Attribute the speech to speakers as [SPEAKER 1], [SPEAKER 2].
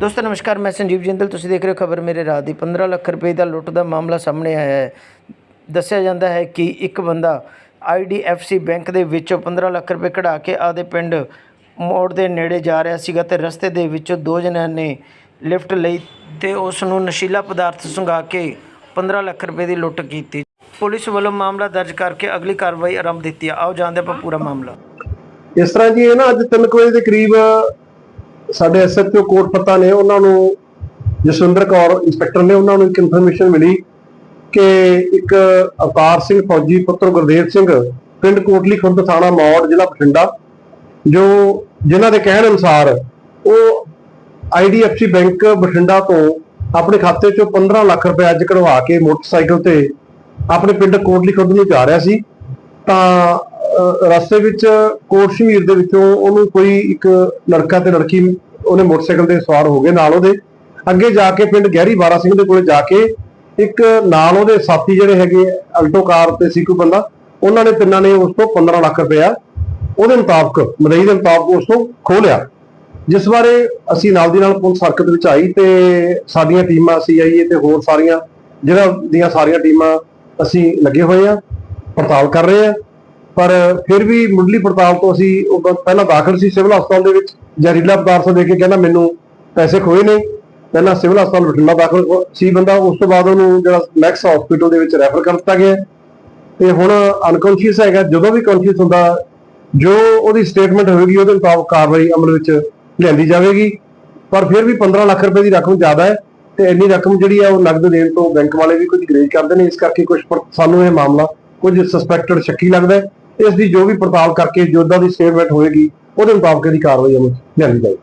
[SPEAKER 1] ਦੋਸਤੋ, ਨਮਸਕਾਰ, ਮੈਂ ਸੰਜੀਵ ਜਿੰਦਲ। ਤੁਸੀਂ ਦੇਖ ਰਹੇ ਹੋ ਖਬਰ ਮੇਰੇ ਰਾਤ ਦੀ। 15 ਲੱਖ ਰੁਪਏ ਦਾ ਲੁੱਟ ਦਾ ਮਾਮਲਾ ਸਾਹਮਣੇ ਆਇਆ ਹੈ। ਦੱਸਿਆ ਜਾਂਦਾ ਹੈ ਕਿ ਇੱਕ ਬੰਦਾ IDFC ਬੈਂਕ ਦੇ ਵਿੱਚੋਂ 15 ਲੱਖ ਰੁਪਏ ਕਢਾ ਕੇ ਆਦੇ ਪਿੰਡ ਮੋੜ ਦੇ ਨੇੜੇ ਜਾ ਰਿਹਾ ਸੀਗਾ ਤੇ ਰਸਤੇ ਦੇ ਵਿੱਚੋਂ ਦੋ ਜਣਿਆਂ ਨੇ ਲਿਫਟ ਲਈ ਤੇ ਉਸ ਨੂੰ ਨਸ਼ੀਲਾ ਪਦਾਰਥ ਸੁੰਘਾ ਕੇ 15 ਲੱਖ ਰੁਪਏ ਦੀ ਲੁੱਟ ਕੀਤੀ। ਪੁਲਿਸ ਵੱਲੋਂ ਮਾਮਲਾ ਦਰਜ ਕਰਕੇ ਅਗਲੀ ਕਾਰਵਾਈ ਆਰੰਭ ਦਿੱਤੀ ਆਓ ਜਾਣਦੇ ਆਪਾਂ ਪੂਰਾ ਮਾਮਲਾ।
[SPEAKER 2] ਇਸ ਤਰ੍ਹਾਂ ਜੀ ਇਹ ਨਾ ਅੱਜ 3 ਵਜੇ ਦੇ ਕਰੀਬ ਸਾਡੇ ਐਸਐਚਓ ਕੋਟ ਪੱਤਾ ਨੇ, ਉਹਨਾਂ ਨੂੰ ਜਸਵਿੰਦਰ ਕੌਰ ਇੰਸਪੈਕਟਰ ਨੇ ਉਹਨਾਂ ਨੂੰ ਇੱਕ ਇਨਫੋਰਮੇਸ਼ਨ ਮਿਲੀ ਕਿ ਇੱਕ ਅਵਤਾਰ ਸਿੰਘ ਫੌਜੀ ਪੁੱਤਰ ਗੁਰਦੇਵ ਸਿੰਘ ਪਿੰਡ ਕੋਟਲੀ ਖੁਰਦ ਥਾਣਾ ਮੌੜ, ਜ਼ਿਲ੍ਹਾ ਬਠਿੰਡਾ, ਜੋ ਜਿਨ੍ਹਾਂ ਦੇ ਕਹਿਣ ਅਨੁਸਾਰ ਉਹ ਆਈਡੀਐਫਸੀ ਬੈਂਕ ਬਠਿੰਡਾ ਤੋਂ ਆਪਣੇ ਖਾਤੇ ਚੋਂ 15 ਲੱਖ ਰੁਪਏ ਅੱਜ ਕਢਵਾ ਕੇ ਮੋਟਰਸਾਈਕਲ ਤੇ ਆਪਣੇ ਪਿੰਡ ਕੋਟਲੀ ਖੁਰਦ ਨੂੰ ਜਾ ਰਿਹਾ ਸੀ। ਤਾਂ ਰਸਤੇ ਵਿੱਚ ਕੋਟ ਸ਼ਮੀਰ ਦੇ ਵਿੱਚੋਂ ਉਹਨੂੰ ਕੋਈ ਇੱਕ ਲੜਕਾ ਤੇ ਲੜਕੀ ਉਹਨੇ ਮੋਟਰਸਾਈਕਲ ਤੇ ਸਵਾਰ ਹੋ ਗਏ ਨਾਲ ਉਹਦੇ। ਅੱਗੇ ਜਾ ਕੇ ਪਿੰਡ ਗਹਿਰੀ ਬਾਰਾ ਸਿੰਘ ਦੇ ਕੋਲੇ ਜਾ ਕੇ ਇੱਕ ਨਾਲ ਉਹਦੇ ਸਾਥੀ ਜਿਹੜੇ ਹੈਗੇ ਅਲਟੋ ਕਾਰ ਤੇ ਸੀ ਕੋਈ ਬੰਦਾ, ਉਹਨਾਂ ਨੇ ਤਿੰਨਾਂ ਨੇ ਉਸ ਤੋਂ 15 ਲੱਖ ਰੁਪਇਆ ਉਹਦੇ ਮੁਤਾਬਕ, ਮਦਈ ਦੇ ਮੁਤਾਬਕ ਉਸ ਤੋਂ ਖੋਹ ਲਿਆ। ਜਿਸ ਬਾਰੇ ਅਸੀਂ ਨਾਲ ਦੀ ਨਾਲ ਪੁਲਿਸ ਹਰਕਤ ਵਿੱਚ ਆਈ ਤੇ ਸਾਡੀਆਂ ਟੀਮਾਂ, ਸੀਆਈਏ ਤੇ ਹੋਰ ਸਾਰੀਆਂ, ਜਿਹੜਾ ਦੀਆਂ ਸਾਰੀਆਂ ਟੀਮਾਂ ਅਸੀਂ ਲੱਗੇ ਹੋਏ ਆ, ਪੜਤਾਲ ਕਰ ਰਹੇ ਆ। ਪਰ ਫਿਰ ਵੀ ਮੁੱਢਲੀ ਪੜਤਾਲ ਤੋਂ ਅਸੀਂ ਉਹ ਪਹਿਲਾਂ ਦਾਖਲ ਸੀ ਸਿਵਲ ਹਸਪਤਾਲ ਦੇ ਵਿੱਚ। ਜ਼ਹਿਰੀਲਾ ਪਦਾਰਥ ਦੇ ਕੇ ਕਹਿੰਦਾ ਮੈਨੂੰ ਪੈਸੇ ਖੋਏ ਨੇ। ਪਹਿਲਾਂ ਸਿਵਲ ਹਸਪਤਾਲ ਬਠਿੰਡਾ ਦਾਖਲ ਸੀ ਬੰਦਾ। ਉਸ ਤੋਂ ਬਾਅਦ ਉਹਨੂੰ ਜਿਹੜਾ ਮੈਕਸ ਹਸਪੀਟਲ ਦੇ ਵਿੱਚ ਰੈਫਰ ਕਰ ਦਿੱਤਾ ਗਿਆ। ਤੇ ਹੁਣ ਅਨਕੌਂਸ਼ੀਅਸ ਹੈਗਾ। ਜਦੋਂ ਵੀ ਕੌਂਸ਼ੀਅਸ ਹੁੰਦਾ, ਜੋ ਉਹਦੀ ਸਟੇਟਮੈਂਟ ਹੋਵੇਗੀ, ਉਹਦੇ ਮੁਤਾਬਕ ਕਾਰਵਾਈ ਅਮਲ ਵਿੱਚ ਲਿਆਂਦੀ ਜਾਵੇਗੀ। ਪਰ ਫਿਰ ਵੀ 15 ਲੱਖ ਰੁਪਏ ਦੀ ਰਕਮ ਜ਼ਿਆਦਾ ਹੈ ਤੇ ਇੰਨੀ ਰਕਮ ਜਿਹੜੀ ਹੈ ਉਹ ਨਗਦ ਦੇਣ ਤੋਂ ਬੈਂਕ ਵਾਲੇ ਵੀ ਕੁਝ ਗਰੇਜ ਕਰਦੇ ਨੇ। ਇਸ ਕਰਕੇ ਕੁਝ ਸਾਨੂੰ ਇਹ ਮਾਮਲਾ ਕੁਝ ਸਸਪੈਕਟਡ ਸ਼ੱਕੀ ਲੱਗਦਾ ਹੈ। ਇਸ ਦੀ ਜੋ ਵੀ ਪੜਤਾਲ ਕਰਕੇ ਜੋ ਉਹਦਾ ਦੀ ਸਟੇਟਮੈਂਟ ਹੋਏਗੀ, ਉਹਦੇ ਮੁਤਾਬਕ ਇਹਦੀ ਕਾਰਵਾਈ ਅਮਲ ਲਿਆਂਦੀ ਜਾਏਗੀ।